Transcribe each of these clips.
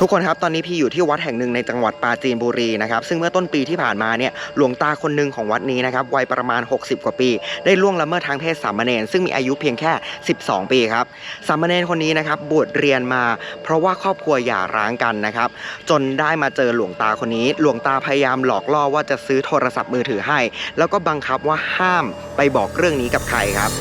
ทุกคนครับตอนนี้พี่อยู่ที่วัดแห่งหนึ่งในจังหวัดปราจีนบุรีนะครับซึ่งเมื่อต้นปีที่ผ่านมาเนี่ยหลวงตาคนหนึ่งของวัดนี้นะครับวัยประมาณ 60 กว่าปี ได้ล่วงละเมิดทางเพศสามเณรซึ่งมีอายุเพียงแค่ 12 ปีครับสามเณรคนนี้นะครับบวชเรียนมา เพราะว่าครอบครัวหย่าร้างกันนะครับจนได้มาเจอหลวงตาคนนี้ หลวงตาพยายามหลอกล่อว่าจะซื้อโทรศัพท์มือถือให้ แล้วก็บังคับว่าห้ามไปบอกเรื่องนี้กับใครครับ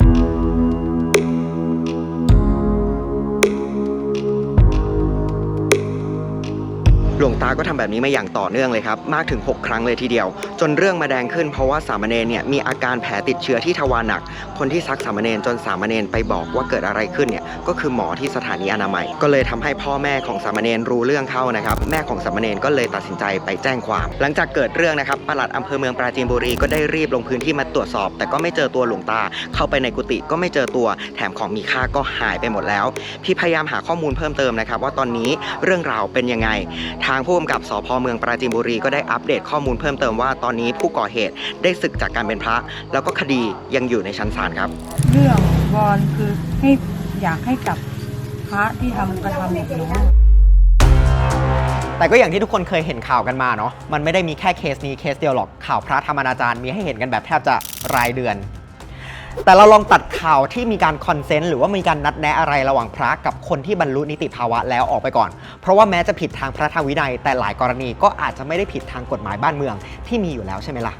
วงตาก็ทำแบบนี้มาอย่างต่อเนื่องเลยครับ มากถึง 6 ครั้งเลยทีเดียว จนเรื่องมาแดงขึ้นเพราะว่าสามเณรเนี่ยมีอาการแผลติดเชื้อที่ทวารหนัก คนที่ซักสามเณรจนสามเณรไปบอกว่าเกิดอะไรขึ้นเนี่ยก็คือหมอที่สถานีอนามัย ก็เลยทำให้พ่อแม่ของสามเณรรู้เรื่องเข้านะครับแม่ของสามเณรก็เลยตัดสินใจไปแจ้งความ หลังจากเกิดเรื่องนะครับปลัดอำเภอเมืองปราจีนบุรีก็ได้รีบลงพื้นที่มาตรวจสอบ แต่ก็ไม่เจอตัวหลวงตา เข้าไปในกุฏิก็ไม่เจอตัว แถมของมีค่าก็หายไปหมดแล้ว พี่พยายามหาข้อมูลเพิ่มเติมนะครับว่าตอนนี้เรื่องราวเป็นยังไงทางผู้กำกับสพเมืองปราจีนบุรีก็ได้อัปเดตข้อมูลเพิ่มเติมว่าตอนนี้ผู้ก่อเหตุได้ศึกจากการเป็นพระ แล้วก็คดียังอยู่ในชั้นศาลครับ เรื่องวอนคือให้อยากให้จับพระที่ทำกระทำแบบนี้ แต่ก็อย่างที่ทุกคนเคยเห็นข่าวกันมาเนาะ มันไม่ได้มีแค่เคสนี้เคสเดียวหรอก ข่าวพระธรรมนาจารย์มีให้เห็นกันแบบแทบจะรายเดือน แต่เราลองตัดข่าวที่มีการคอนเซนต์หรือว่ามีการนัดแนะอะไรระหว่างพระกับคนที่บรรลุนิติภาวะแล้วออกไปก่อน เพราะว่าแม้จะผิดทางพระธรรมวินัย แต่หลายกรณีก็อาจจะไม่ได้ผิดทางกฎหมายบ้านเมืองที่มีอยู่แล้วใช่ไหมล่ะ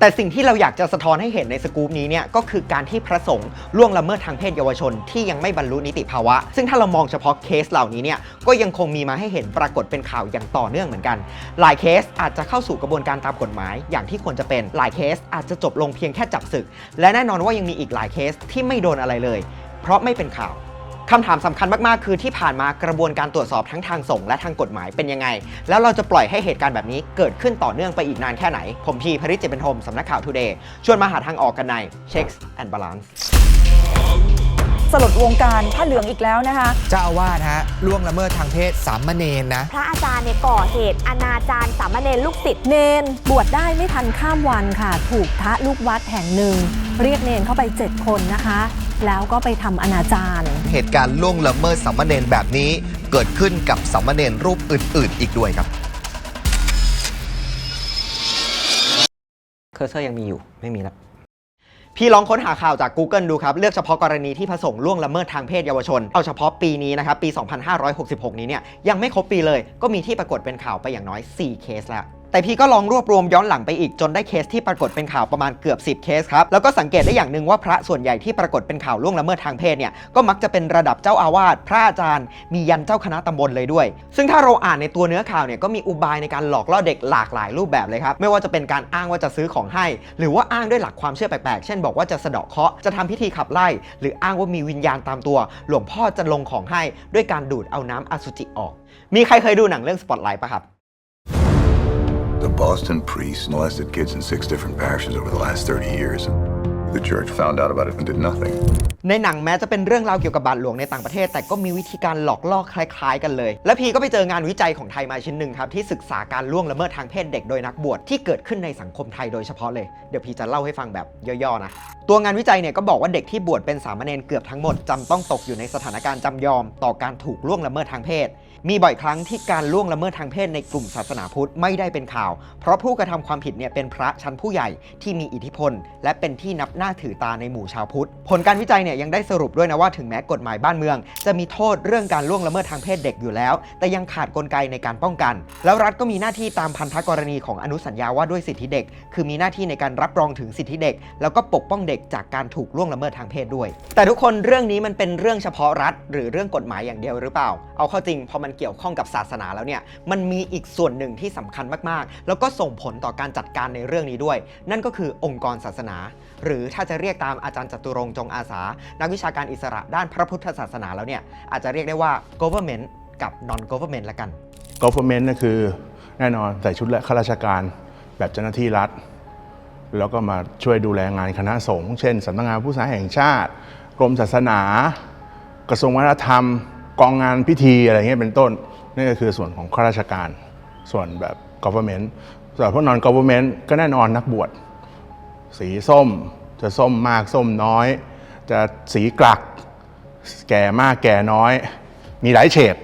แต่สิ่งที่เราอยากจะสะท้อนให้เห็นในสกู๊ปนี้เนี่ยก็คือการที่พระสงฆ์ล่วงละเมิดทางเพศเยาวชน ที่ยังไม่บรรลุนิติภาวะ ซึ่งถ้าเรามองเฉพาะเคสเหล่านี้เนี่ยก็ยังคงมีมาให้เห็นปรากฏเป็นข่าวอย่างต่อเนื่องเหมือนกัน หลายเคสอาจจะเข้าสู่กระบวนการตามกฎหมาย อย่างที่ควรจะเป็นหลายเคสอาจจะจบลงเพียงแค่จับศึก และแน่นอนว่ายังมีอีกหลายเคสที่ไม่โดนอะไรเลย เพราะไม่เป็นข่าว คำถามสำคัญมากๆ คือที่ผ่านมากระบวนการตรวจสอบทั้งทางส่งและทางกฎหมายเป็นยังไง แล้วเราจะปล่อยให้เหตุการณ์แบบนี้เกิดขึ้นต่อเนื่องไปอีกนานแค่ไหน ผมพีพริชเจเป็นโทมสำนักข่าวทูเดย์ชวนมาหาทางออกกันใน Checks and Balance สลดวงการผ้าเหลืองอีกแล้วนะคะ เจ้าอาวาสฮะล่วงละเมิดทางเพศสามเณรนะ พระอาจารย์เนี่ยก่อเหตุอนาจารสามเณรลูกศิษย์เนนบวชได้ไม่ทันข้ามวันค่ะ ถูกพระลูกวัดแห่งหนึ่ง เรียกเนนเข้าไป 7 คนนะคะ แล้วก็ไปทำอนาจารเหตุการณ์ล่วงละเมิดสามเณรแบบนี้ เกิดขึ้นกับสามเณรรูปอื่น ๆ อีกด้วยครับ เคอร์เซอร์ยังมีอยู่ไม่มีแล้ว พี่ลองค้นหาข่าวจาก Google ดูครับ เลือกเฉพาะกรณีที่พระสงฆ์ล่วงละเมิดทางเพศเยาวชน เอาเฉพาะปีนี้นะครับ ปี 2566 นี้เนี่ยยังไม่ครบปีเลย ก็มีที่ปรากฏเป็นข่าวไปอย่างน้อย 4 เคสแล้ว แต่พี่ก็ลองรวบรวมย้อนหลังไปอีกจนได้เคสที่ปรากฏเป็นข่าวประมาณเกือบ 10 เคสครับ แล้วก็สังเกตได้อย่างหนึ่งว่าพระส่วนใหญ่ที่ปรากฏเป็นข่าวล่วงละเมิดทางเพศเนี่ยก็มักจะเป็นระดับเจ้าอาวาสพระอาจารย์ มียันเจ้าคณะตำบลเลยด้วย ซึ่งถ้าเราอ่านในตัวเนื้อข่าวเนี่ยก็มีอุบายในการหลอกล่อเด็กหลากหลายรูปแบบเลยครับไม่ว่าจะเป็นการอ้างว่าจะซื้อของให้ หรือว่าอ้างด้วยหลักความเชื่อแปลกๆ เช่นบอกว่าจะสะเดาะเคราะห์จะทำพิธีขับไล่ หรืออ้างว่ามีวิญญาณตามตัว หลวงพ่อจะลงของให้ด้วยการดูดเอาน้ำอสุจิออก มีใครเคยดูหนังเรื่องสปอตไลท์ปะครับ The Boston priests molested kids in six different parishes over the last 30 years. The church found out about it and did nothing. ในหนังแม้จะเป็นเรื่องราวเกี่ยวกับบาทหลวงในต่างประเทศ แต่ก็มีวิธีการหลอกล่อคล้ายๆ กันเลย และพีก็ไปเจองานวิจัยของไทยมาชิ้นหนึ่งครับ ที่ศึกษาการล่วงละเมิดทางเพศเด็กโดยนักบวชที่เกิดขึ้นในสังคมไทยโดยเฉพาะเลย เดี๋ยวพีจะเล่าให้ฟังแบบย่อๆนะ ตัวงานวิจัยเนี่ยก็บอกว่าเด็กที่บวชเป็นสามเณรเกือบทั้งหมดจำต้องตกอยู่ในสถานการณ์จำยอม ต่อการถูกล่วงละเมิดทางเพศ มีบ่อยครั้งที่การล่วงละเมิดทางเพศในกลุ่มศาสนาพุทธไม่ได้เป็นข่าว เพราะผู้กระทำความผิดเนี่ยเป็นพระชั้นผู้ใหญ่ที่มีอิทธิพล และเป็นที่นับหน้าถือตาในหมู่ชาวพุทธ ผลการวิจัยเนี่ยยังได้สรุปด้วยนะว่าถึงแม้กฎหมายบ้านเมือง จะมีโทษเรื่องการล่วงละเมิดทางเพศเด็กอยู่แล้ว แต่ยังขาดกลไกในการป้องกัน แล้วรัฐก็มีหน้าที่ตามพันธกรณีของอนุสัญญาว่าด้วยสิทธิเด็ก คือมีหน้าที่ในการรับรองถึงสิทธิเด็ก แล้วก็ปกป้องเด็กจากการถูกล่วงละเมิดทางเพศด้วย แต่ทุกคนเรื่องนี้มันเป็นเรื่องเฉพาะรัฐ หรือเรื่องกฎหมายอย่างเดียวหรือเปล่า เอาเข้าจริงพอมันเกี่ยวข้องกับศาสนาแล้วเนี่ยมันมีอีกส่วนหนึ่งที่สำคัญมากๆ แล้วก็ส่งผลต่อการจัดการในเรื่องนี้ด้วย นั่นก็คือองค์กรศาสนา หรือถ้าจะเรียกตามอาจารย์จตุรงจงอาสา นักวิชาการอิสระด้านพระพุทธศาสนาแล้วเนี่ยอาจจะเรียกได้ว่า government กับ non government ละกัน government นั่นคือแน่นอนใส่ชุดและข้าราชการแบบเจ้าหน้าที่รัฐ แล้วก็มาช่วยดูแลงานคณะสงฆ์เช่นสำนักงานผู้สาแห่งชาติ กรมศาสนา กระทรวงวัฒนธรรม กองงานพิธีอะไรเงี้ยเป็นต้นนี่ก็คือส่วนของข้าราชการ ส่วนแบบ government ส่วนพวก non government ก็แน่นอนนักบวชสีส้มจะส้มมากส้มน้อย จะสีกลัก แก่มากแก่น้อย มีหลายเฉด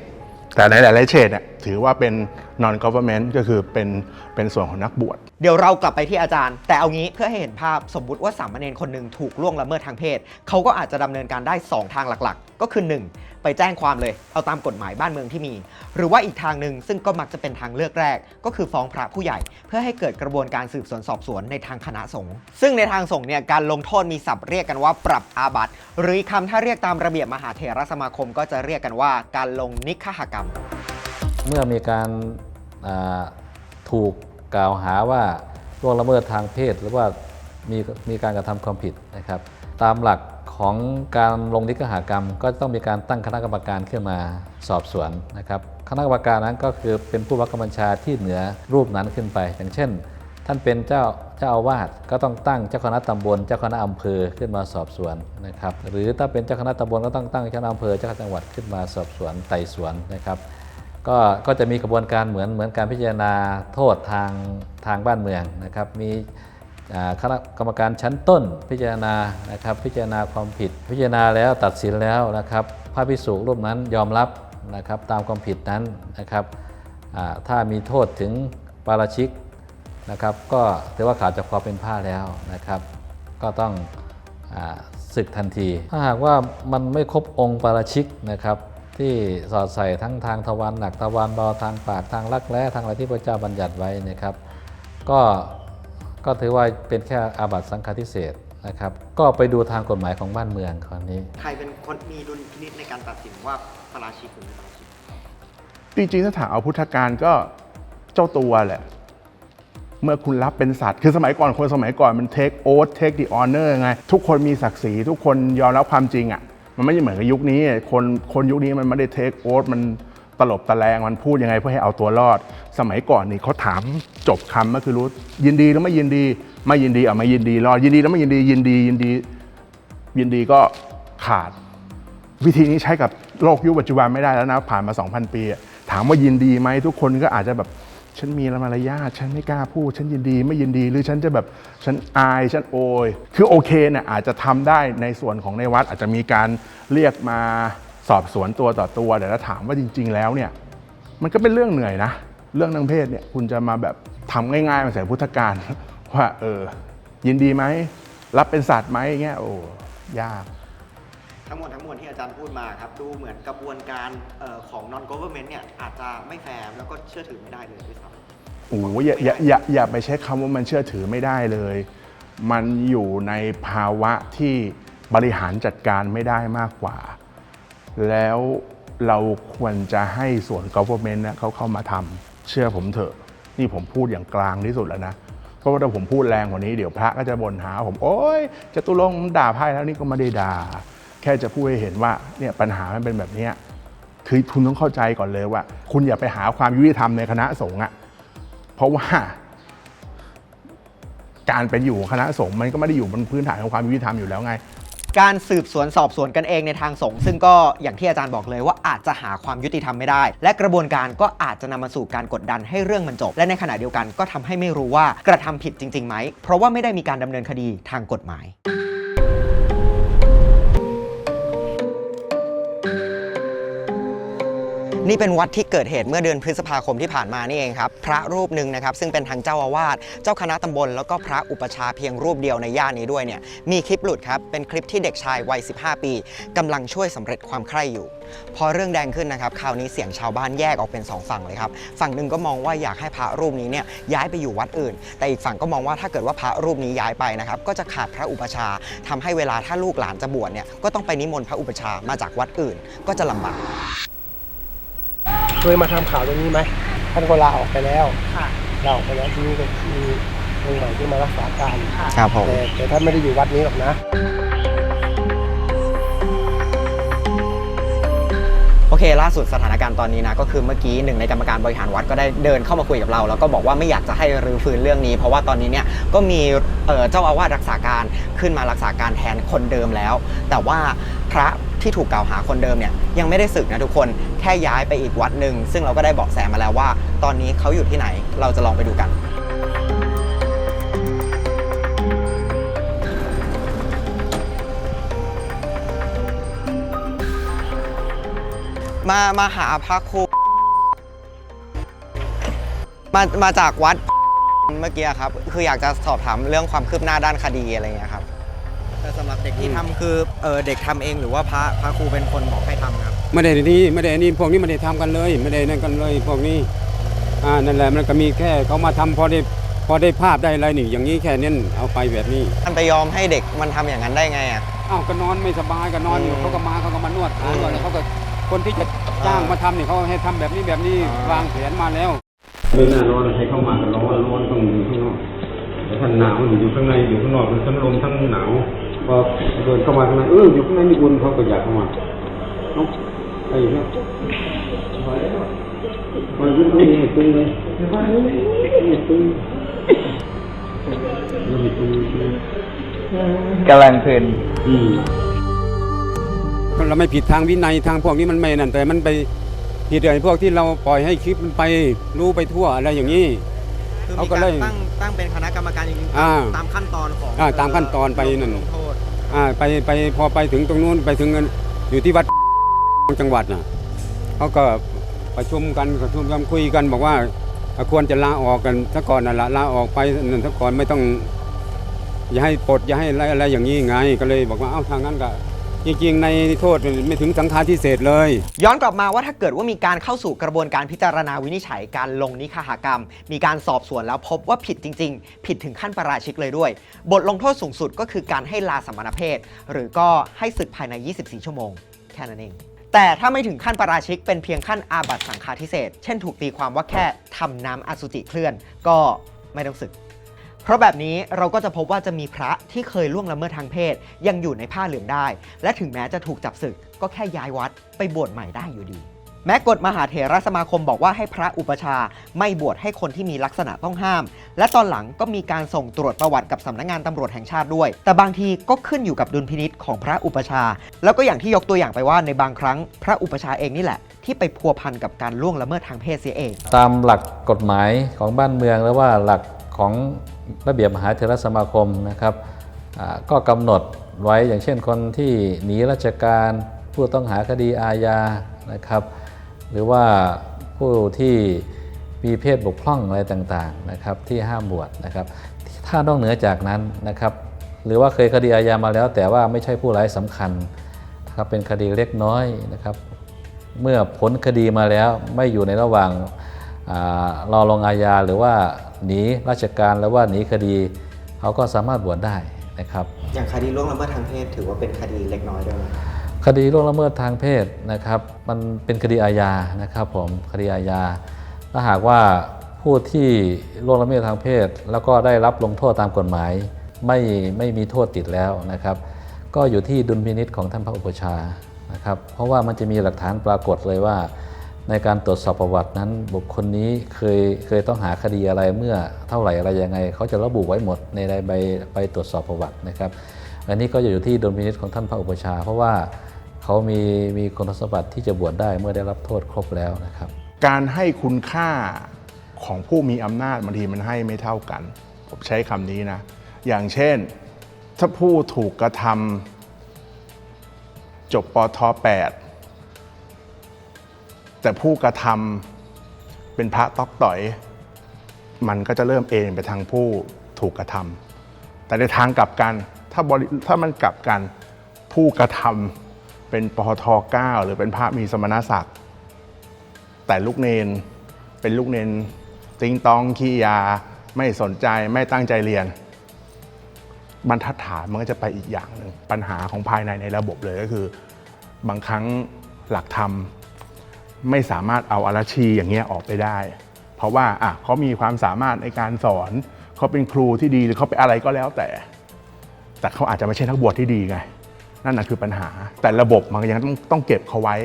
แต่ในหลายๆเฉดเนี่ยถือว่าเป็น non government ก็คือเป็นเป็นส่วนของนักบวช เดี๋ยวเรากลับไปที่อาจารย์ แต่เอางี้เพื่อให้เห็นภาพสมมุติว่าสามเณรคนหนึ่งถูกล่วงละเมิดทางเพศเขาก็อาจจะดำเนินการได้ 2 ทางหลักๆ ก็คือ 1. ไปแจ้งความเลยเอาตามกฎหมายบ้านเมืองที่มี หรือว่าอีกทางหนึ่งซึ่งก็มักจะเป็นทางเลือกแรก ก็คือฟ้องพระผู้ใหญ่ เพื่อให้เกิดกระบวนการสืบสวนสอบสวนในทางคณะสงฆ์ซึ่งในทางสงฆ์เนี่ยการลงโทษมีศัพท์เรียกกันว่าปรับอาบัติ หรืออีกคำถ้าเรียกตามระเบียบมหาเถรสมาคม ก็จะเรียกกันว่าการลงนิคหกรรม เมื่อมีการถูก กล่าวหาว่าล่วงละเมิดทางเพศ หรือว่ามีมีการกระทำความผิดนะครับ ตามหลักของการลงนิกหากรรม ก็ต้องมีการตั้งคณะกรรมการขึ้นมาสอบสวนนะครับ คณะกรรมการนั้นก็คือเป็นผู้บังคับบัญชาที่เหนือรูปนั้นขึ้นไป อย่างเช่น ท่านเป็นเจ้าเจ้าอาวาสก็ต้องตั้งเจ้าคณะตำบล เจ้าคณะอำเภอขึ้นมาสอบสวนนะครับ หรือถ้าเป็นเจ้าคณะตำบลก็ต้องตั้งเจ้าคณะอำเภอเจ้าคณะจังหวัดขึ้นมาสอบสวนไต่สวนนะครับ ก็ก็จะมีกระบวนการเหมือนเหมือนการพิจารณาโทษทางทางบ้านเมืองนะครับ มีคณะกรรมการชั้นต้นพิจารณานะครับ พิจารณาความผิด พิจารณาแล้วตัดสินแล้วนะครับพระพิสุรูปนั้นยอมรับนะครับตามความผิดนั้นนะครับถ้ามีโทษถึงปาราชิกนะครับก็ถือว่าขาดจากความเป็นผ้าแล้วนะครับ ก็ต้องอศึกทันที ถ้าหากว่ามันไม่ครบองค์ปาราชิกนะครับ ที่สอดใส่ทั้งทางทวารหนักทวารเบาทางปากทางรักแร้ทางอะไรที่พระเจ้าบัญญัติไว้นะครับ ก็ก็ถือว่าเป็นแค่อาบัติสังฆาทิเศษนะครับ ก็ไปดูทางกฎหมายของบ้านเมืองคราวนี้ ใครเป็นคนมีดุลพินิจในการตัดสินว่าปราชิกหรือไม่ปราชิกจริงๆถ้าถามเอาพุทธการก็เจ้าตัวแหละ เมื่อคุณรับเป็นสัตว์ คือสมัยก่อนคนสมัยก่อนมัน take oath take the honor ไง ทุกคนมีศักดิ์ศรีทุกคนยอมรับความจริงอะ่ะ มันไม่ใช่เหมือนกับยุคนี้ คนคนยุคนี้มันไม่ได้ take oath มันตลบตะแลงมันพูดยังไงเพื่อให้เอาตัวรอด สมัยก่อนนี่เขาถามจบคำก็คือรู้ยินดีหรือไม่ยินดี ไม่ยินดีเอาไม่ยินดีรอดยินดีแล้วไม่ยินดียินดียินดี ยินดีก็ขาด วิธีนี้ใช้กับโลกยุคปัจจุบันไม่ได้แล้วนะผ่านมา 2,000 ปี ถามว่ายินดีไหมทุกคนก็อาจจะแบบ ฉันมีมารยาทฉันไม่กล้าพูด ฉันยินดีไม่ยินดีหรือฉันจะแบบฉันอายฉันโอยคือโอเคเนี่ยอาจจะทำได้ในส่วนของในวัดอาจจะมีการเรียกมาสอบสวนตัวต่อตัวแต่ถ้าถามว่าจริง ๆ แล้วเนี่ยมันก็เป็นเรื่องเหนื่อยนะ เรื่องทางเพศเนี่ยคุณจะมาแบบทำง่ายๆมาใส่พุทธการว่าเออยินดีไหมรับเป็นสัตว์ไหมอย่างเงี้ยโอ้ยาก ทั้งหมดทั้งมวลที่อาจารย์พูดมาครับดูเหมือนกระบวนการเอ่อของ non government เนี่ยอาจจะไม่แฟร์แล้วก็เชื่อถือไม่ได้เลยด้วยซ้ำโอ้โหอย่าอย่าอย่าอย่าไปใช้คำว่ามันเชื่อถือไม่ได้เลย มันอยู่ในภาวะที่บริหารจัดการไม่ได้มากกว่า แล้วเราควรจะให้ส่วน government นะเขาเข้ามาทำเชื่อผมเถอะ นี่ผมพูดอย่างกลางที่สุดแล้วนะเพราะว่าถ้าผมพูดแรงกว่านี้เดี๋ยวพระก็จะบ่นหา ผมโอ๊ยจะตุลงด่าไพ่แล้วนี่ก็ไม่ได้ด่า แค่จะพูดให้เห็นว่าเนี่ยปัญหามันเป็นแบบนี้คือคุณต้องเข้าใจก่อนเลยว่า คุณอย่าไปหาความยุติธรรมในคณะสงฆ์อะเพราะว่า การเป็นอยู่คณะสงฆ์มันก็ไม่ได้อยู่บนพื้นฐานของความยุติธรรมอยู่แล้วไง การสืบสวนสอบสวนกันเองในทางสงฆ์ซึ่งก็อย่างที่อาจารย์บอกเลยว่าอาจจะหาความยุติธรรมไม่ได้ และกระบวนการก็อาจจะนำมาสู่การกดดันให้เรื่องมันจบ และในขณะเดียวกันก็ทำให้ไม่รู้ว่ากระทำผิดจริงๆไหมเพราะว่าไม่ได้มีการดำเนินคดีทางกฎหมาย นี่เป็นวัดที่เกิดเหตุเมื่อเดือนพฤษภาคมที่ผ่านมานี่เองครับ พระรูปหนึ่งนะครับซึ่งเป็นทั้งเจ้าอาวาส เจ้าคณะตำบล แล้วก็พระอุปชาเพียงรูปเดียวในย่านนี้ด้วยเนี่ย มีคลิปหลุดครับ เป็นคลิปที่เด็กชายวัย 15 ปีกำลังช่วยสำเร็จความใคร่อยู่ พอเรื่องแดงขึ้นนะครับ คราวนี้เสียงชาวบ้านแยกออกเป็น 2 ฝั่งเลยครับ ฝั่งหนึ่งก็มองว่าอยากให้พระรูปนี้เนี่ยย้ายไปอยู่วัดอื่น แต่อีกฝั่งก็มองว่าถ้าเกิดว่าพระรูปนี้ย้ายไปนะครับ ก็จะขาดพระอุปชาย์ทำให้เวลาถ้าลูกหลานจะบวชเนี่ย ก็ต้องไปนิมนต์พระอุปชามาจากวัดอื่น ก็จะลำบาก เคยมาทำข่าวตรงนี้ไหมท่านก็ลาออกไปแล้วลาออกไปแล้วทีนี้ก็มีองค์ใหม่ที่มารักษาการครับผมแต่แต่ท่านไม่ได้อยู่วัดนี้หรอกนะโอเค ล่าสุดสถานการณ์ตอนนี้นะ ก็คือเมื่อกี้หนึ่งในกรรมการบริหารวัดก็ได้เดินเข้ามาคุยกับเรา แล้วก็บอกว่าไม่อยากจะให้รื้อฟื้นเรื่องนี้ เพราะว่าตอนนี้เนี่ยก็มีเอ่อเจ้าอาวาสรักษาการขึ้นมารักษาการแทนคนเดิมแล้ว แต่ว่าพระ ที่ถูกกล่าวหาคนเดิมเนี่ยยังไม่ได้สึกนะทุกคนแค่ย้ายไปอีกวัดหนึ่งซึ่งเราก็ได้เบาะแสมาแล้วว่า ตอนนี้เขาอยู่ที่ไหนเราจะลองไปดูกัน มามาหาพระครูมามาจากวัดเมื่อกี้ครับ คืออยากจะสอบถามเรื่องความคืบหน้าด้านคดีอะไรเงี้ยครับ แต่สำหรับเด็กที่ทำคือเออเด็กทำเองหรือว่าพระพระครูเป็นคนบอกให้ทำครับ ไม่ได้นี่ไม่ได้นี่พวกนี้ไม่ได้ทำกันเลย ไม่ได้นั่นกันเลยพวกนี้อ่านั่นแหละมันก็มีแค่เขามาทำพอได้พอได้ภาพได้อะไรนี่อย่างนี้แค่นี้เอาไปแบบนี้มันไปยอมให้เด็กมันทำอย่างนั้นได้ไงอะ อ้าวก็นอนไม่สบายก็นอนอยู่อืมเขาก็มาเขาก็มานวดขานวดอืมแล้วเขาก็คนที่จะจ้างมาทำเนี่ยเขาให้ทำแบบนี้แบบนี้อ่าวางแผนมาแล้วไม่น่านอนใครเข้ามาก็ร้อนร้อนต้องอยู่ข้างนอกแต่ท่านหนาวอยู่ข้างในอยู่ข้างนอกมันทั้งลมทั้งหนาว พอเดินเข้ามาข้างในเอออยู่ข้างในนี่อุ่นเขาก็อยากเข้ามาเนาะไอ้เนี่ยมันยุ่งไม่มีตึงเลยไม่ตึงไม่ตึงกำลังเพลินอืมเราไม่ผิดทางวินัยทางพวกนี้มันไม่นั่นแต่มันไปผิดไอ้พวกที่เราปล่อยให้คลิปมันไปรู้ไปทั่วอะไรอย่างนี้คือเขามีก็การเลยตั้งตั้งเป็นคณะกรรมการจริงๆอ่าตามขั้นตอนของอ่าตามขั้นตอนไปนั่นลงโทษ อ่าไปไปพอไปถึงตรงนู้นไปถึงอยู่ที่วัดจังหวัดน่ะเขาก็ประชุมกันประชุมกันคุยกันบอกว่าควรจะลาออกกันซะก่อนน่ะละลาออกไปนั่นซะก่อนไม่ต้อง อย่าให้ปลดอย่าให้อะไรอะไรอย่างนี้ไง ก็เลยบอกว่าเอ้าทางนั้นก็ จริงๆ ในโทษไม่ถึงสังฆาทิเศษเลย ย้อนกลับมาว่าถ้าเกิดว่ามีการเข้าสู่กระบวนการพิจารณาวินิจฉัยการลงนิคหากรรม มีการสอบสวนแล้วพบว่าผิดจริง ๆ ผิดถึงขั้นประราชิกเลยด้วย บทลงโทษสูงสุดก็คือการให้ลาสมณเพศ หรือก็ให้ศึกภายใน 24 ชั่วโมง แค่นั้นเอง แต่ถ้าไม่ถึงขั้นประราชิกเป็นเพียงขั้นอาบัตสังฆาทิเศษเช่นถูกตีความว่าแค่ทำน้ำอสุจิเคลื่อน ก็ไม่ต้องศึก เพราะแบบนี้เราก็จะพบว่าจะมีพระที่เคยล่วงละเมิดทางเพศ ยังอยู่ในผ้าเหลืองได้ และถึงแม้จะถูกจับศึก ก็แค่ย้ายวัดไปบวชใหม่ได้อยู่ดี แม้กฎมหาเถรสมาคมบอกว่าให้พระอุปชาไม่บวชให้คนที่มีลักษณะต้องห้าม และตอนหลังก็มีการส่งตรวจประวัติกับสำนักงานตำรวจแห่งชาติด้วย แต่บางทีก็ขึ้นอยู่กับดุลพินิษของพระอุปชา แล้วก็อย่างที่ยกตัวอย่างไปว่าในบางครั้ง พระอุปชาเองนี่แหละ ที่ไปพัวพันกับการล่วงละเมิดทางเพศเสียเอง ตามหลักกฎหมายของบ้านเมืองหรือว่าหลักของ ระเบียบมหาเถรสมาคมนะครับก็กำหนดไว้อย่างเช่นคนที่หนีราชการผู้ต้องหาคดีอาญานะครับ หรือว่าผู้ที่มีเพศบกพร่องอะไรต่างๆนะครับที่ห้ามบวชนะครับ ถ้านอกเหนือจากนั้นนะครับหรือว่าเคยคดีอาญามาแล้ว แต่ว่าไม่ใช่ผู้ร้ายสำคัญนะครับเป็นคดีเล็กน้อยนะครับ เมื่อผลคดีมาแล้วไม่อยู่ในระหว่าง รอลงอาญาหรือว่าหนีราชการหรือว่าหนีคดีเขาก็สามารถบวชได้นะครับ อย่างคดีล่วงละเมิดทางเพศถือว่าเป็นคดีเล็กน้อยด้วยไหมคดีล่วงละเมิดทางเพศนะครับ มันเป็นคดีอาญานะครับผมคดีอาญาถ้าหากว่าผู้ที่ล่วงละเมิดทางเพศ แล้วก็ได้รับลงโทษตามกฎหมาย ไม่ไม่มีโทษติดแล้วนะครับ ก็อยู่ที่ดุลพินิษของท่านพระอุปชฌาย์นะครับ เพราะว่ามันจะมีหลักฐานปรากฏเลยว่า ในการตรวจสอบประวัตินั้น บุคคลนี้เคยเคยต้องหาคดีอะไรเมื่อเท่าไหร่อะไรยังไง เขาจะระบุไว้หมดในใบใบตรวจสอบประวัตินะครับ อันนี้ก็จะอยู่ที่ดุลพินิษของท่านพระอุปชา เพราะว่าเขามีมีคุณสมบัติที่จะบวชได้เมื่อได้รับโทษครบแล้วนะครับ การให้คุณค่าของผู้มีอำนาจบางทีมันให้ไม่เท่ากัน ผมใช้คำนี้นะ อย่างเช่น ถ้าผู้ถูกกระทำจบปท8 แต่ผู้กระทำเป็นพระตอกต่อย มันก็จะเริ่มเอนไปทางผู้ถูกกระทำแต่ในทางกลับกันถ้าบริถ้ามันกลับกันผู้กระทำเป็นปท9หรือเป็นพระมีสมณศักดิ์แต่ลูกเนนเป็นลูกเนนติงตองขี้ยาไม่สนใจไม่ตั้งใจเรียน บรรทัดฐานมันก็จะไปอีกอย่างหนึ่งปัญหาของภายในในระบบเลยก็คือ บางครั้งหลักธรรม ไม่สามารถเอาอาราชีอย่างเงี้ยออกไปได้ เพราะว่าอะเขามีความสามารถในการสอนเขาเป็นครูที่ดีหรือเขาเป็นอะไรก็แล้วแต่ แต่เขาอาจจะไม่ใช่นักบวชที่ดีไงนั่นนะคือปัญหา แต่ระบบมันยังต้องต้องเก็บเขาไว้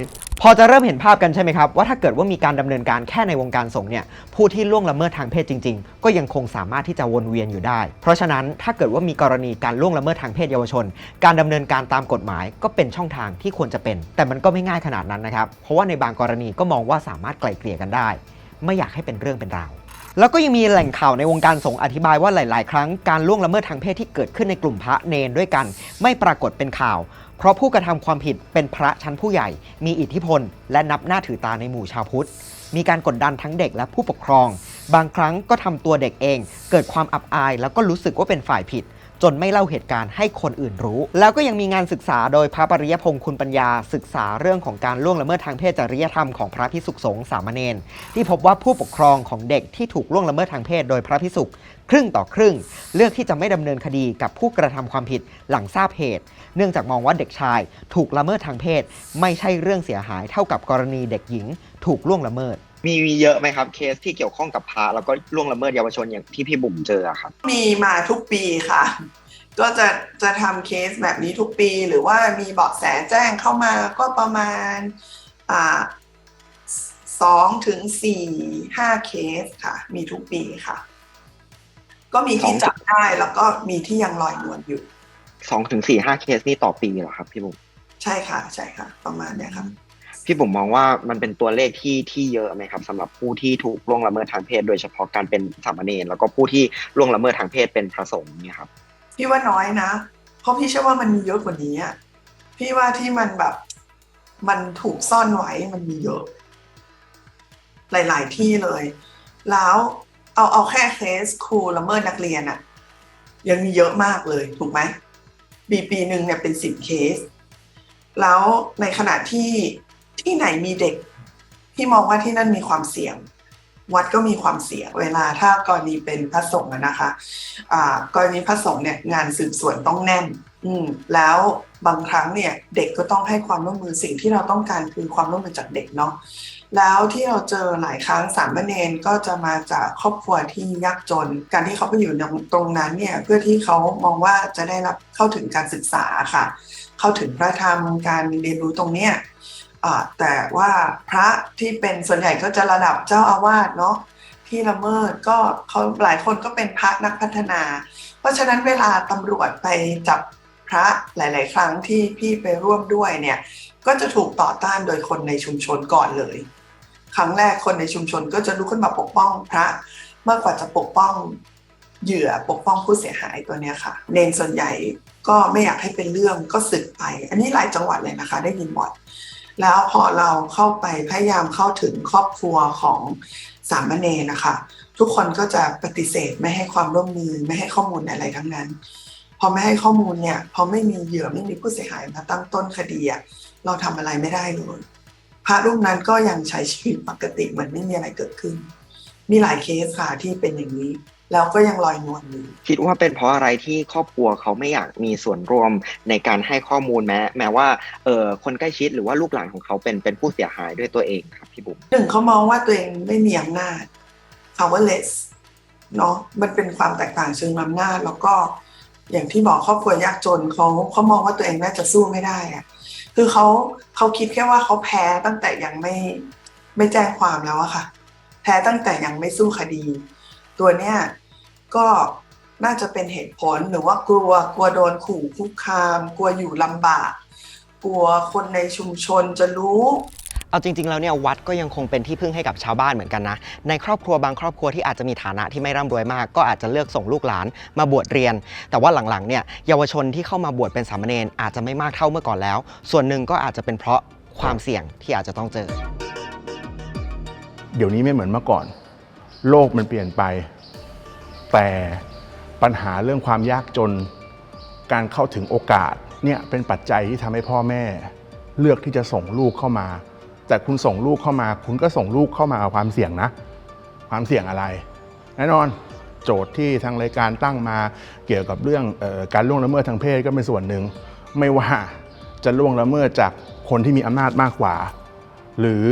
พอจะเริ่มเห็นภาพกันใช่ไหมครับ ว่าถ้าเกิดว่ามีการดำเนินการแค่ในวงการสงฆ์เนี่ยผู้ที่ล่วงละเมิดทางเพศจริง ๆ ก็ยังคงสามารถที่จะวนเวียนอยู่ได้ เพราะฉะนั้นถ้าเกิดว่ามีกรณีการล่วงละเมิดทางเพศเยาวชน การดำเนินการตามกฎหมาย ก็เป็นช่องทางที่ควรจะเป็น แต่มันก็ไม่ง่ายขนาดนั้นนะครับเพราะว่าในบางกรณีก็มองว่าสามารถไกล่เกลี่ยกันได้ ไม่อยากให้เป็นเรื่องเป็นราวแล้วก็ยังมีแหล่งข่าวในวงการสงฆ์อธิบายว่าหลาย ๆ ครั้งการล่วงละเมิดทางเพศที่เกิดขึ้นในกลุ่มพระเนนด้วยกัน ไม่ปรากฏเป็นข่าว เพราะผู้กระทำความผิดเป็นพระชั้นผู้ใหญ่ มีอิทธิพล และนับหน้าถือตาในหมู่ชาวพุทธ มีการกดดันทั้งเด็กและผู้ปกครอง บางครั้งก็ทำตัวเด็กเอง เกิดความอับอาย แล้วก็รู้สึกว่าเป็นฝ่ายผิด จนไม่เล่าเหตุการณ์ให้คนอื่นรู้ แล้วก็ยังมีงานศึกษาโดยพระปริยพงศ์คุณปัญญา ศึกษาเรื่องของการล่วงละเมิดทางเพศจริยธรรมของพระพิสุสงฆ์สามเณรที่พบว่าผู้ปกครองของเด็กที่ถูกล่วงละเมิดทางเพศโดยพระพิสุ ครึ่งต่อครึ่ง เลือกที่จะไม่ดำเนินคดีกับผู้กระทำความผิดหลังทราบเหตุ เนื่องจากมองว่าเด็กชาย ถูกละเมิดทางเพศ ไม่ใช่เรื่องเสียหายเท่ากับกรณีเด็กหญิง ถูกล่วงละเมิด มีมีเยอะไหมครับเคสที่เกี่ยวข้องกับพระแล้วก็ล่วงละเมิดเยาวชนอย่างที่พี่บุ๋มเจออะครับ มีมาทุกปีค่ะ ก็จะจะทำเคสแบบนี้ทุกปี หรือว่ามีเบาะแสแจ้งเข้ามาก็ประมาณอ่าสองถึงสี่ห้าเคสค่ะ มีทุกปีค่ะ ก็มีที่จับได้แล้วก็มีที่ยังลอยนวลอยู่สองถึงสี่ห้าเคสนี่ต่อปีเหรอครับ พี่บุ๋มใช่ค่ะ ใช่ค่ะ ประมาณเนี้ยค่ะพี่บุ๋มมองว่ามันเป็นตัวเลขที่ที่เยอะไหมครับสำหรับผู้ที่ถูกล่วงละเมิดทางเพศ โดยเฉพาะการเป็นสามเณรแล้วก็ผู้ที่ล่วงละเมิดทางเพศเป็นพระสงฆ์เนี่ยครับพี่ว่าน้อยนะ เพราะพี่เชื่อว่ามันมีเยอะกว่านี้อะพี่ว่าที่มันแบบมันถูกซ่อนไว้มันมีเยอะ หลาย ๆ ที่เลย แล้ว เอาเอาแค่เคสครูละเมิดนักเรียนอะยังมีเยอะมากเลยถูกไหมปีปีหนึ่งเนี่ยเป็นสิบเคส แล้วในขณะที่ที่ไหนมีเด็กพี่มองว่าที่นั่นมีความเสี่ยง วัดก็มีความเสี่ยง เวลาถ้ากรณีเป็นพระสงฆ์นะคะอ่ากรณีพระสงฆ์เนี่ยงานสืบสวนต้องแน่น อืมแล้วบางครั้งเนี่ยเด็กก็ต้องให้ความร่วมมือสิ่งที่เราต้องการคือความร่วมมือจากเด็กเนาะ แล้วที่เราเจอหลายครั้งสามเณรก็จะมาจากครอบครัวที่ยากจน การที่เขาไปอยู่ตรงนั้นเนี่ยเพื่อที่เขามองว่าจะได้รับเข้าถึงการศึกษาค่ะ เข้าถึงพระธรรมการเรียนรู้ตรงเนี้ยแต่ว่าพระที่เป็นส่วนใหญ่ก็จะระดับเจ้าอาวาสเนาะที่ละเมิดก็เขาหลายคนก็เป็นพระนักพัฒนา เพราะฉะนั้นเวลาตำรวจไปจับพระหลาย ๆ ครั้งที่พี่ไปร่วมด้วยเนี่ยก็จะถูกต่อต้านโดยคนในชุมชนก่อนเลย ครั้งแรกคนในชุมชนก็จะลุกขึ้นมาปกป้องพระมากกว่าจะปกป้องเหยื่อปกป้องผู้เสียหายตัวเนี้ยค่ะเนนส่วนใหญ่ก็ไม่อยากให้เป็นเรื่องก็สึกไป อันนี้หลายจังหวัดเลยนะคะ ได้ยินบ่อยแล้วพอเราเข้าไปพยายามเข้าถึงครอบครัวของสามเณรนะคะ ทุกคนก็จะปฏิเสธไม่ให้ความร่วมมือไม่ให้ข้อมูลอะไรทั้งนั้น พอไม่ให้ข้อมูลเนี่ยพอไม่มีเหยื่อไม่มีผู้เสียหายมาตั้งต้นคดีเราทำอะไรไม่ได้เลย พระรูปนั้นก็ยังใช้ชีวิตปกติเหมือนไม่มีอะไรเกิดขึ้น มีหลายเคสค่ะที่เป็นอย่างนี้ แล้วก็ยังลอยนวลอยู่คิดว่าเป็นเพราะอะไรที่ครอบครัวเขาไม่อยากมีส่วนร่วมในการให้ข้อมูลแม้ แม้ว่าเออคนใกล้ชิดหรือว่าลูกหลานของเขาเป็นเป็นผู้เสียหายด้วยตัวเองครับพี่บุ๋มหนึ่งเขามองว่าตัวเองไม่มีอำนาจ powerless เนาะมันเป็นความแตกต่างเชิงอำนาจแล้วก็อย่างที่บอกครอบครัวยากจนเขาเขามองว่าตัวเองน่าจะสู้ไม่ได้อะ คือเขาเขาคิดแค่ว่าเขาแพ้ตั้งแต่ยังไม่ไม่แจ้งความแล้วอะค่ะ แพ้ตั้งแต่ยังไม่สู้คดี ตัวเนี้ยก็น่าจะเป็นเหตุผลหรือว่ากลัวกลัวโดนขู่คุกคาม กลัวอยู่ลำบาก กลัวคนในชุมชนจะรู้ เอาจริงๆแล้วเนี่ยวัดก็ยังคงเป็นที่พึ่งให้กับชาวบ้านเหมือนกันนะ ในครอบครัวบางครอบครัวที่อาจจะมีฐานะที่ไม่ร่ำรวยมาก ก็อาจจะเลือกส่งลูกหลานมาบวชเรียน แต่ว่าหลังๆเนี่ยเยาวชนที่เข้ามาบวชเป็นสามเณรอาจจะไม่มากเท่าเมื่อก่อนแล้ว ส่วนหนึ่งก็อาจจะเป็นเพราะความเสี่ยงที่อาจจะต้องเจอ เดี๋ยวนี้ไม่เหมือนเมื่อก่อน โลกมันเปลี่ยนไป แต่ปัญหาเรื่องความยากจน การเข้าถึงโอกาสเนี่ยเป็นปัจจัยที่ทำให้พ่อแม่ เลือกที่จะส่งลูกเข้ามา แต่คุณส่งลูกเข้ามา คุณก็ส่งลูกเข้ามาเอาความเสี่ยงนะ ความเสี่ยงอะไร แน่นอนโจทย์ที่ทางรายการตั้งมาเกี่ยวกับเรื่องออการล่วงละเมิดทางเพศก็เป็นส่วนหนึ่ง ไม่ว่าจะล่วงละเมิดจากคนที่มีอำนาจมากกว่า หรือ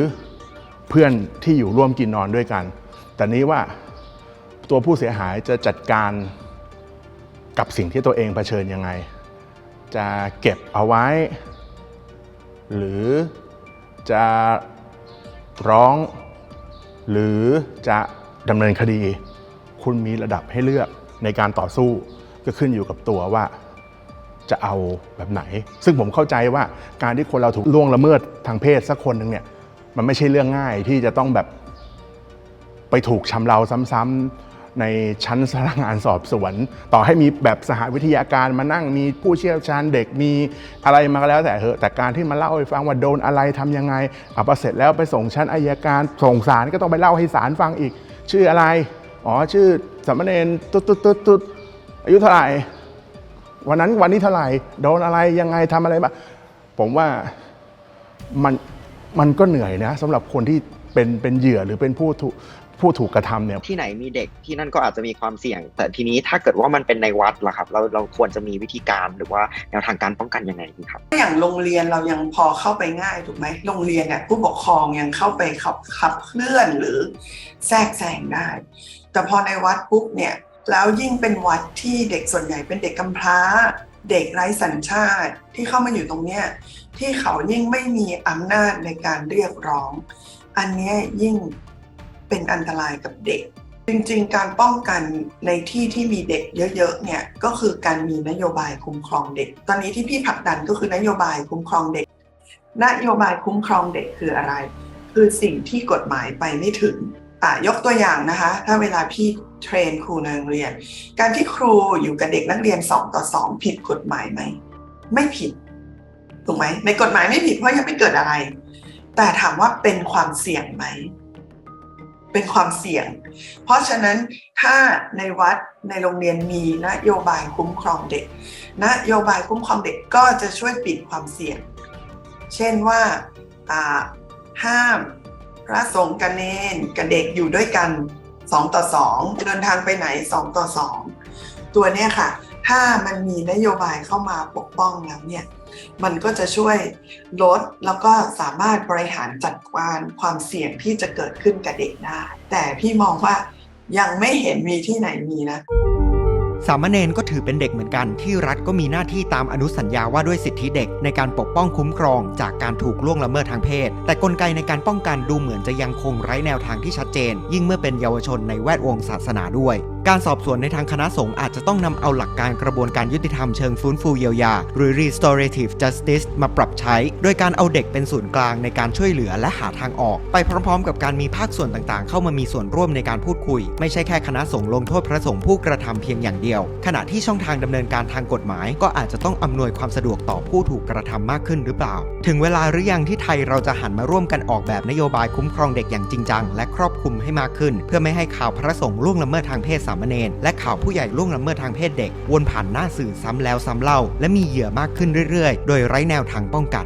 เพื่อนที่อยู่ร่วมกินนอนด้วยกัน แต่นี้ว่าตัวผู้เสียหายจะจัดการกับสิ่งที่ตัวเองเผชิญยังไง จะเก็บเอาไว้ หรือ จะร้อง หรือจะดำเนินคดี คุณมีระดับให้เลือกในการต่อสู้ก็ขึ้นอยู่กับตัวว่าจะเอาแบบไหน ซึ่งผมเข้าใจว่าการที่คนเราถูกล่วงละเมิดทางเพศสักคนหนึ่งเนี่ยมันไม่ใช่เรื่องง่ายที่จะต้องแบบไปถูกชำเราซ้ำๆ ในชั้นพนักงานสอบสวน ต่อให้มีแบบสหวิทยาการมานั่งมีผู้เชี่ยวชาญเด็กมีอะไรมาก็แล้วแต่เหอะแต่การที่มาเล่าให้ฟังว่าโดนอะไรทำยังไงเอาพอเสร็จแล้วไปส่งชั้นอายการส่งศาลก็ต้องไปเล่าให้ศาลฟังอีก ชื่ออะไรอ๋อชื่อสามเณรตุ๊ดตุ๊ดตุ๊ดตุ๊ดอายุเท่าไหร่วันนั้นวันนี้เท่าไหร่โดนอะไรยังไงทำอะไรบ้างผมว่ามันมันก็เหนื่อยนะสำหรับคนที่เป็นเป็นเหยื่อหรือเป็นผู้ถูก ผู้ถูกกระทำเนี่ยที่ไหนมีเด็กที่นั่นก็อาจจะมีความเสี่ยง แต่ทีนี้ถ้าเกิดว่ามันเป็นในวัดล่ะครับ เราเราควรจะมีวิธีการหรือว่าแนวทางการป้องกันยังไงดีครับ อย่างโรงเรียนเรายังพอเข้าไปง่ายถูกไหมโรงเรียนเนี่ยผู้ปกครองยังเข้าไปขับขับเคลื่อนหรือแทรกแซงได้ แต่พอในวัดปุ๊บเนี่ยแล้วยิ่งเป็นวัดที่เด็กส่วนใหญ่เป็นเด็กกำพร้า เด็กไร้สัญชาติที่เข้ามาอยู่ตรงเนี้ยที่เขายิ่งไม่มีอำนาจในการเรียกร้อง อันเนี้ยยิ่ง เป็นอันตรายกับเด็ก จริงๆ การป้องกันในที่ที่มีเด็กเยอะๆเนี่ยก็คือการมีนโยบายคุ้มครองเด็ก ตอนนี้ที่พี่ผลักดันก็คือนโยบายคุ้มครองเด็ก นโยบายคุ้มครองเด็กคืออะไร คือสิ่งที่กฎหมายไปไม่ถึงอะยกตัวอย่างนะคะ ถ้าเวลาพี่เทรนครูในโรงเรียน การที่ครูอยู่กับเด็กนักเรียน2ต่อ2ผิดกฎหมายไหมไม่ผิดถูกไหมในกฎหมายไม่ผิดเพราะยังไม่เกิดอะไร แต่ถามว่าเป็นความเสี่ยงไหม เป็นความเสี่ยง เพราะฉะนั้นถ้าในวัดในโรงเรียนมีนโยบายคุ้มครองเด็ก นโยบายคุ้มครองเด็กก็จะช่วยปิดความเสี่ยง เช่นว่าห้ามพระสงฆ์กับเนนกับเด็กอยู่ด้วยกัน 2 ต่อ 2 เดินทางไปไหน 2 ต่อ 2 ตัวเนี้ยค่ะ ถ้ามันมีนโยบายเข้ามาปกป้องแล้วเนี่ยมันก็จะช่วยลดแล้วก็สามารถบริหารจัดการความเสี่ยงที่จะเกิดขึ้นกับเด็กได้ แต่พี่มองว่ายังไม่เห็นมีที่ไหนมีนะสามเณรก็ถือเป็นเด็กเหมือนกันที่รัฐก็มีหน้าที่ตามอนุสัญญาว่าด้วยสิทธิเด็กในการปกป้องคุ้มครองจากการถูกล่วงละเมิดทางเพศ แต่กลไกในการป้องกันดูเหมือนจะยังคงไร้แนวทางที่ชัดเจน ยิ่งเมื่อเป็นเยาวชนในแวดวงศาสนาด้วย การสอบสวนในทางคณะสงฆ์อาจจะต้องนำเอาหลักการกระบวนการยุติธรรมเชิงฟื้นฟูเยียวยา หรือ restorative justice มาปรับใช้ โดยการเอาเด็กเป็นศูนย์กลางในการช่วยเหลือและหาทางออก ไปพร้อมๆ กับการมีภาคส่วนต่างๆ เข้ามามีส่วนร่วมในการพูดคุย ไม่ใช่แค่คณะสงฆ์ลงโทษพระสงฆ์ผู้กระทำเพียงอย่างเดียว ขณะที่ช่องทางดำเนินการทางกฎหมาย ก็อาจจะต้องอำนวยความสะดวกต่อผู้ถูกกระทำมากขึ้นหรือเปล่า ถึงเวลาหรือยังที่ไทยเราจะหันมาร่วมกันออกแบบนโยบายคุ้มครองเด็กอย่างจริงจังและครอบคลุมให้มากขึ้น เพื่อไม่ให้ข่าวพระสงฆ์ล่วงละเมิดทางเพศสามเณรและข่าวผู้ใหญ่ล่วงละเมิดทางเพศเด็ก วนผ่านหน้าสื่อซ้ำแล้วซ้ำเล่า และมีเหยื่อมากขึ้นเรื่อยๆ โดยไร้แนวทางป้องกัน